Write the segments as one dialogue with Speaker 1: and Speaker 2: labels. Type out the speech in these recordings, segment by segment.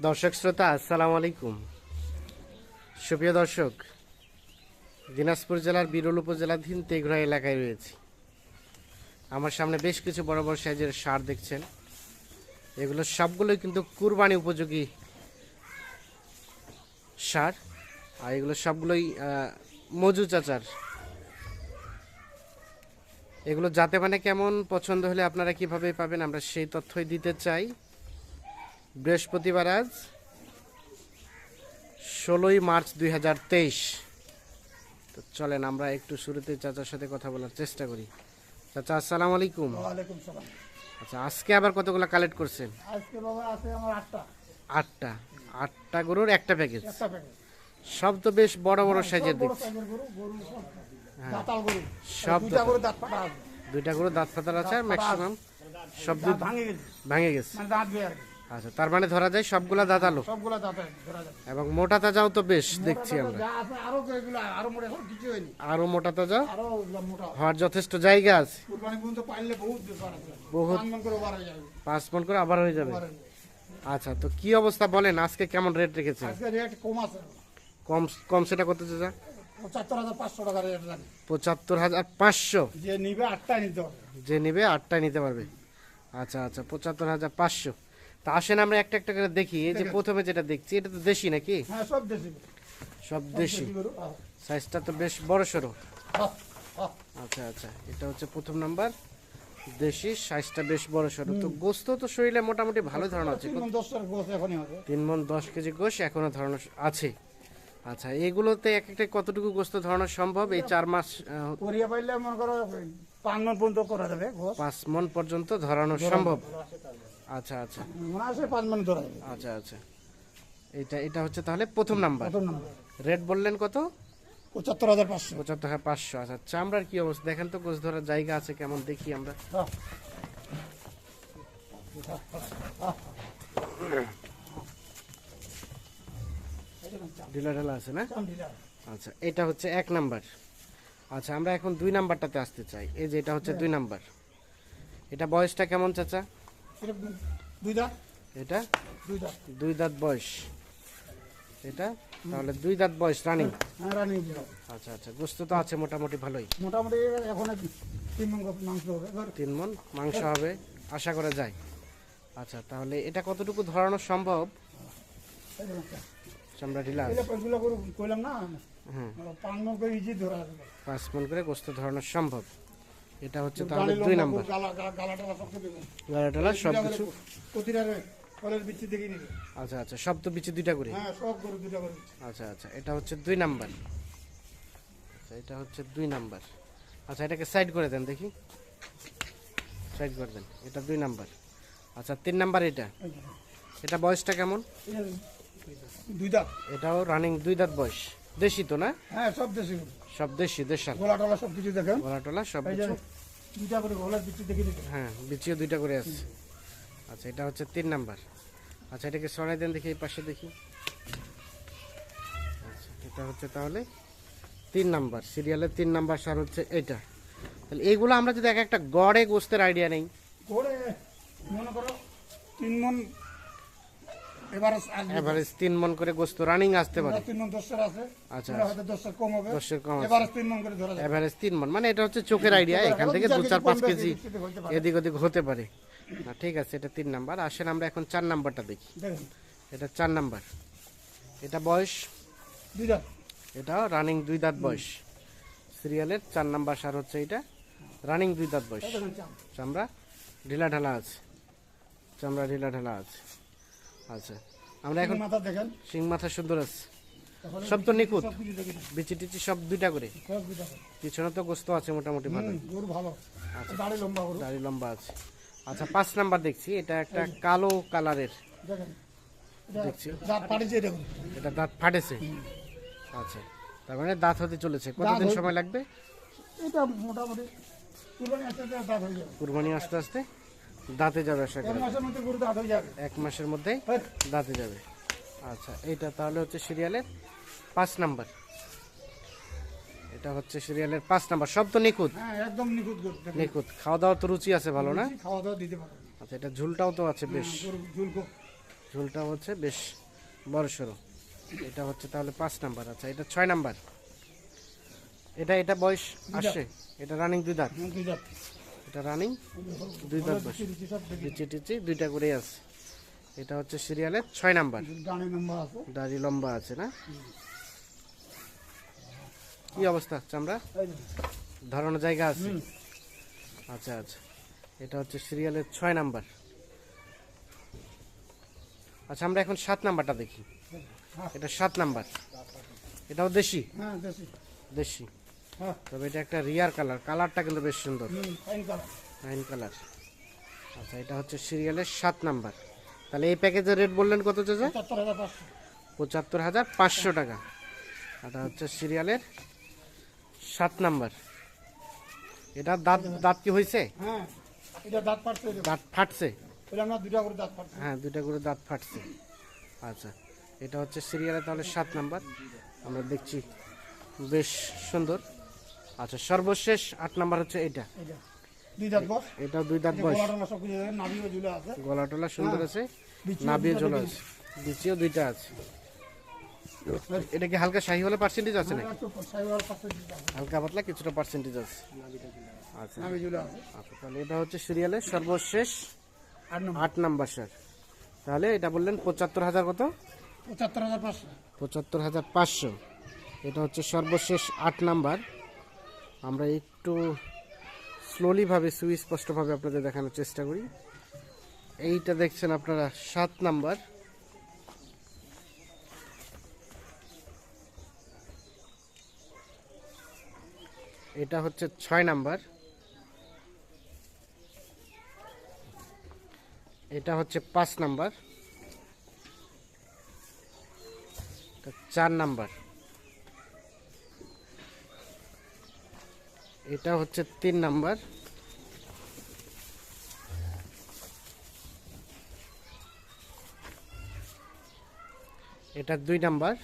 Speaker 1: দর্শক শ্রোতা, আসসালামু আলাইকুম। সুপ্রিয় দর্শক, দিনাজপুর জেলার বিরল উপজেলাধীন তেঘরা এলাকায় রয়েছে। আমার সামনে বেশ কিছু বড় বড় সাইজের সার দেখছেন। এগুলো সবগুলোই কিন্তু কুরবানি উপযোগী সার আর এগুলো সবগুলোই মজু চাচার। এগুলো যাতে মানে কেমন, পছন্দ হলে আপনারা কীভাবে পাবেন, আমরা সেই তথ্যই দিতে চাই। বৃহস্পতিবার আজ ষোলোই মার্চ দুই হাজার তেইশ। তো চলেন আমরা একটু শুরুতে চাচার সাথে কথা বলার চেষ্টা করি। চাচা আসসালামু আলাইকুম। আচ্ছা আজকে আবার কতগুলো কালেক্ট করছেন?
Speaker 2: আজকে বাবা আছে আমার আটটা।
Speaker 1: আটটা। আটটা গরুর একটা প্যাকেজ সব তো বেশ বড় বড় সাইজের দেখছি
Speaker 2: গরু সব দুইটা। গরু দাঁত আছে।
Speaker 1: ফাতার আছে ম্যাক্সিমাম সব দুধ
Speaker 2: ভাঙে গেছে।
Speaker 1: ভাঙে গেছে।
Speaker 2: মানে
Speaker 1: আচ্ছা তার মানে ধরা যায় সবগুলা দাঁতালো?
Speaker 2: সবগুলা দাঁত ধরা
Speaker 1: এবং মোটা তাজাও তো বেশ দেখছি আমরা।
Speaker 2: আরও আরও মোটা এখন কিছু হয়নি।
Speaker 1: আরও মোটা তাজা?
Speaker 2: আরও মোটা।
Speaker 1: হওয়ার যথেষ্ট জায়গা আছে।
Speaker 2: কুরবানি পর্যন্ত পাইলে বহুত ব্যাপার আছে।
Speaker 1: বহুত।
Speaker 2: পাঁচ মণ করে বার হয়ে যাবে।
Speaker 1: পাঁচ মন করে আবার হয়ে যাবে। আচ্ছা তো কি অবস্থা বলেন আজকে কেমন রেট রেখেছেন?
Speaker 2: আজকে রেট কম আছে।
Speaker 1: কম কম সেটা কত চাচা?
Speaker 2: পঁচাত্তর হাজার পাঁচশো টাকা রেট জানি।
Speaker 1: পঁচাত্তর হাজার পাঁচশো?
Speaker 2: যে নিবে আটটাই নিতে
Speaker 1: যে নেবে আটটায় নিতে পারবে। আচ্ছা আচ্ছা পঁচাত্তর হাজার পাঁচশো। তা আসেন আমরা একটা একটা করে দেখি এই যে প্রথমে যেটা দেখছি এটা তো দেশি নাকি?
Speaker 2: হ্যাঁ সব দেশি।
Speaker 1: সব দেশি। সাইজটা তো বেশ বড় সড়ো। আচ্ছা আচ্ছা এটা হচ্ছে প্রথম নাম্বার। দেশি সাইজটা বেশ বড় সড়ো তো গোস্ত তো শরীরে মোটামুটি ভালো ধরনের আছে।
Speaker 2: তিন
Speaker 1: মন দশ কেজি গোশ এখনও ধরানো আছে। আচ্ছা এগুলোতে এক একটা কতটুকু গোস্ত ধরানো সম্ভব? এই চার মাস
Speaker 2: করিয়া পাইলে মনে করো পাঁচ মন পর্যন্ত করা যাবে
Speaker 1: পাঁচ মন পর্যন্ত ধরানো সম্ভব। আচ্ছা আচ্ছা।
Speaker 2: আছে পাঁচ মন ধরা। যাবে
Speaker 1: আচ্ছা আচ্ছা। এটা এটা হচ্ছে তাহলে প্রথম নাম্বার।
Speaker 2: প্রথম নম্বর।
Speaker 1: রেট বললেন কত?
Speaker 2: পঁচাত্তর হাজার পাঁচশো।
Speaker 1: পঁচাত্তর হাজার পাঁচশো। আচ্ছা চামড়ার কি অবস্থা? দেখেন তো গোস ধরার জায়গা আছে কেমন দেখি আমরা।
Speaker 2: হ্যাঁ।
Speaker 1: ঢিলা ঢালা আছে না? আচ্ছা এটা হচ্ছে এক নাম্বার। আচ্ছা আমরা এখন দুই নাম্বারটাতে আসতে চাই। এই যে এটা হচ্ছে দুই নাম্বার। এটা বয়সটা কেমন চাচা?
Speaker 2: এটা দুই দাঁত?
Speaker 1: এটা?
Speaker 2: দুই দাঁত।
Speaker 1: দুই দাঁত বয়স। এটা? তাহলে দুই দাঁত বয়স রানিং?
Speaker 2: হ্যাঁ রানিং
Speaker 1: আচ্ছা আচ্ছা গোস্ত তো আছে মোটামুটি ভালোই।
Speaker 2: মোটামুটি এখন তিন মন মাংস হবে।
Speaker 1: তিন মন মাংস হবে আশা করা যায়। আচ্ছা তাহলে এটা কতটুকু ধরানো সম্ভব? চামড়া ঢিলা
Speaker 2: কইলাম না? পাঁচ মন করে
Speaker 1: গোস্ত ধরানো সম্ভব। এটা হচ্ছে তাহলে দুই নাম্বার।
Speaker 2: করে গালা গালা গালা টালা সব
Speaker 1: কিছু আচ্ছা আচ্ছা সব তো বিচি দুইটা করে।
Speaker 2: হ্যাঁ করে
Speaker 1: আচ্ছা আচ্ছা এটা হচ্ছে দুই নাম্বার। আচ্ছা এটা হচ্ছে দুই নাম্বার। আচ্ছা এটাকে সাইড করে দেন দেখি। সাইড করে দেন এটা দুই নাম্বার। আচ্ছা তিন নাম্বার এটা। এটা বয়সটা কেমন?
Speaker 2: দুই দাঁত।
Speaker 1: এটাও রানিং দুই দাঁত বয়স। দেশি তো না?
Speaker 2: হ্যাঁ সব দেশি।
Speaker 1: সব দেশি দেশাল।
Speaker 2: গোলা টলা সব কিছু দেখেন।
Speaker 1: গলা টলা সব কিছু।
Speaker 2: দুইটা করে গলার বিচি দেখে নিবে
Speaker 1: হ্যাঁ বিচিও দুইটা করে আছে। আচ্ছা এটা হচ্ছে তিন নাম্বার। আচ্ছা এটাকে সরাই দেন দেখি এই পাশে দেখি। আচ্ছা এটা হচ্ছে তাহলে তিন নাম্বার। সিরিয়ালের তিন নাম্বার সার হচ্ছে এটা। তাহলে এইগুলো আমরা যদি এক একটা গড়ে গোস্তের আইডিয়া নেই।
Speaker 2: করে মনে করো তিন মন
Speaker 1: এভারেজ তিন মন করে গোস্ত রানিং আসতে পারে।
Speaker 2: তিন মন আছে।
Speaker 1: আচ্ছা,
Speaker 2: হয়তো দশটার কম হবে।
Speaker 1: দশের কম।
Speaker 2: তিন মন করে ধরা
Speaker 1: এভারেজ তিন মন মানে এটা হচ্ছে চোখের আইডিয়া এখান থেকে দু চার পাঁচ কেজি এদিক ওদিক হতে পারে। না ঠিক আছে এটা তিন নাম্বার। আসেন আমরা এখন চার নাম্বারটা দেখি। এটা চার নাম্বার। এটা বয়স?
Speaker 2: দুই দাঁত।
Speaker 1: এটাও রানিং দুই দাঁত বয়স। সিরিয়ালের চার নাম্বার সার হচ্ছে এটা। রানিং দুই দাঁত বয়স। চামড়া। ঢিলা ঢালা আছে। চামড়া ঢিলা ঢালা আছে। আচ্ছা আমরা এখন
Speaker 2: মাথা দেখেন।
Speaker 1: শিং মাথা সুন্দর আছে। সব তো নিখুঁত। বিচি টিচি সব দুইটা করে। পিছনে তো গোস্ত আছে মোটামুটি ভালো
Speaker 2: হুম, গরু ভালো। দাড়ি লম্বা গরু।
Speaker 1: দাড়ি লম্বা আছে। আচ্ছা পাঁচ নাম্বার দেখছি। এটা একটা কালো কালারের। দেখছি।
Speaker 2: দাঁত এটা
Speaker 1: এটা দাঁত ফাটেছে? আচ্ছা। তার মানে দাঁত হতে চলেছে। কতদিন সময় লাগবে?
Speaker 2: এটা মোটামুটি কুরবানি আসতে আসতে দাঁত হয়ে যাবে।
Speaker 1: কুরবানি আস্তে আস্তে? দাঁতে যাবে আশা
Speaker 2: এক
Speaker 1: করি
Speaker 2: মাসের মধ্যে গরু দাঁত যাবে।
Speaker 1: এক মাসের মধ্যেই
Speaker 2: হ্যাঁ,
Speaker 1: দাঁতে যাবে। আচ্ছা এটা তাহলে হচ্ছে সিরিয়ালের পাঁচ নাম্বার। এটা হচ্ছে সিরিয়ালের পাঁচ নাম্বার। সব তো নিখুঁত?
Speaker 2: হ্যাঁ একদম নিখুঁত
Speaker 1: নিখুঁত। খাওয়া দাওয়া তো রুচি আছে ভালো না?
Speaker 2: খাওয়া দাওয়া দিতে পারবে
Speaker 1: আচ্ছা এটা ঝুলটাও তো আছে বেশ।
Speaker 2: গরু ঝুল খুব
Speaker 1: ঝুলটা হচ্ছে বেশ বড় সড়ো এটা হচ্ছে তাহলে পাঁচ নাম্বার। আচ্ছা এটা ছয় নাম্বার। এটা এটা বয়স আসছে? এটা রানিং দুই দাঁত?
Speaker 2: দুই দাঁত।
Speaker 1: এটা রানিং দুই
Speaker 2: সব
Speaker 1: লিচি টিচি দুইটা করেই আছে। এটা হচ্ছে সিরিয়ালের ছয় নাম্বার। দাড়ি লম্বা আছে। না? কি অবস্থা চামড়া? ধরানোর জায়গা আছে? আচ্ছা আচ্ছা। এটা হচ্ছে সিরিয়ালের ছয় নাম্বার। আচ্ছা আমরা এখন সাত নাম্বারটা দেখি।
Speaker 2: হ্যাঁ।
Speaker 1: এটা সাত নাম্বার। এটাও দেশি?
Speaker 2: হ্যাঁ দেশি।
Speaker 1: দেশি। তবে এটা একটা রিয়ার কালার কালারটা কিন্তু বেশ সুন্দর।
Speaker 2: ফাইন কালার
Speaker 1: আচ্ছা এটা হচ্ছে সিরিয়ালের সাত নাম্বার। তাহলে এই প্যাকেজের রেট বললেন কত চাচা?
Speaker 2: পঁচাত্তর হাজার পাঁচশো।
Speaker 1: টাকা। এটা হচ্ছে সিরিয়ালের সাত নাম্বার। এটা দাঁত দাঁত কি হয়েছে
Speaker 2: হ্যাঁ দাঁত
Speaker 1: ফাটছে
Speaker 2: এটা দুটা করে দাঁত
Speaker 1: হ্যাঁ দুইটা করে দাঁত ফাটছে। আচ্ছা এটা হচ্ছে সিরিয়ালে তাহলে সাত নাম্বার। আমরা দেখছি বেশ সুন্দর। আচ্ছা সর্বশেষ আট নাম্বার হচ্ছে এটা
Speaker 2: দুই দাঁত বস।
Speaker 1: এটা দুই দাঁত বয়স
Speaker 2: গোলা টোলা সব কিছু আছে, নাভিও ঝুলে আছে।
Speaker 1: সুন্দর
Speaker 2: বিচিও
Speaker 1: দুইটা আছে। এটা কি হালকা শাহি হলে পার্সেন্টেজ আছে
Speaker 2: হবে।
Speaker 1: হালকা পাতলা কিছুটা পার্সেন্টেজ আছে। আচ্ছা।
Speaker 2: আছে।
Speaker 1: আচ্ছা তাহলে এটা হচ্ছে সিরিয়ালের সর্বশেষ
Speaker 2: আট নাম্বার
Speaker 1: স্যার। তাহলে এটা বললেন পঁচাত্তর হাজার কত?
Speaker 2: পঁচাত্তর হাজার পাঁচশো।
Speaker 1: পঁচাত্তর হাজার পাঁচশো। এটা হচ্ছে সর্বশেষ আট নাম্বার। আমরা একটু স্লোলিভাবে সুস্পষ্টভাবে আপনাদের দেখানোর চেষ্টা করি। এইটা দেখছেন আপনারা, সাত নাম্বার। এটা হচ্ছে ছয় নাম্বার। এটা হচ্ছে পাঁচ নাম্বার। চার নাম্বার। এটা হচ্ছে তিন নাম্বার। এটা দুই নাম্বার।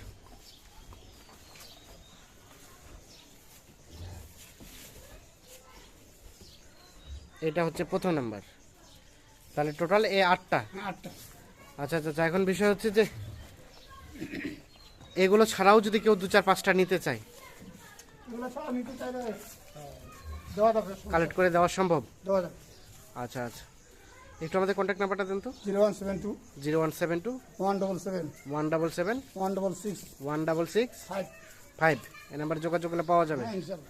Speaker 1: এটা হচ্ছে প্রথম নাম্বার। তাহলে টোটাল এ আটটা।
Speaker 2: হ্যাঁ আটটা।
Speaker 1: আচ্ছা আচ্ছা আচ্ছা, এখন বিষয় হচ্ছে যে এগুলো ছাড়াও যদি কেউ দু চার পাঁচটা নিতে চায়
Speaker 2: এগুলো ছাড়া নিতে চাইলে দেওয়া যাবে
Speaker 1: কালেক্ট করে দেওয়া সম্ভব? আচ্ছা আচ্ছা। একটু আমাদের কন্ট্যাক্ট নাম্বারটা দেন তো।
Speaker 2: Zero one seven two
Speaker 1: zero one seven two
Speaker 2: one double seven
Speaker 1: one double seven
Speaker 2: one double six
Speaker 1: one double six
Speaker 2: five.
Speaker 1: Five. এ নাম্বারে যোগাযোগ করলে পাওয়া যাবে।
Speaker 2: হ্যাঁ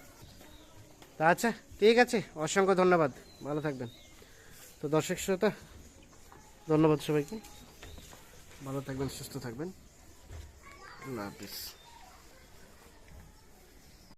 Speaker 1: তা আচ্ছা ঠিক আছে। অসংখ্য ধন্যবাদ। ভালো থাকবেন। তো দর্শক শ্রোতা ধন্যবাদ সবাইকে। ভালো থাকবেন সুস্থ থাকবেন। আল্লাহ হাফিজ।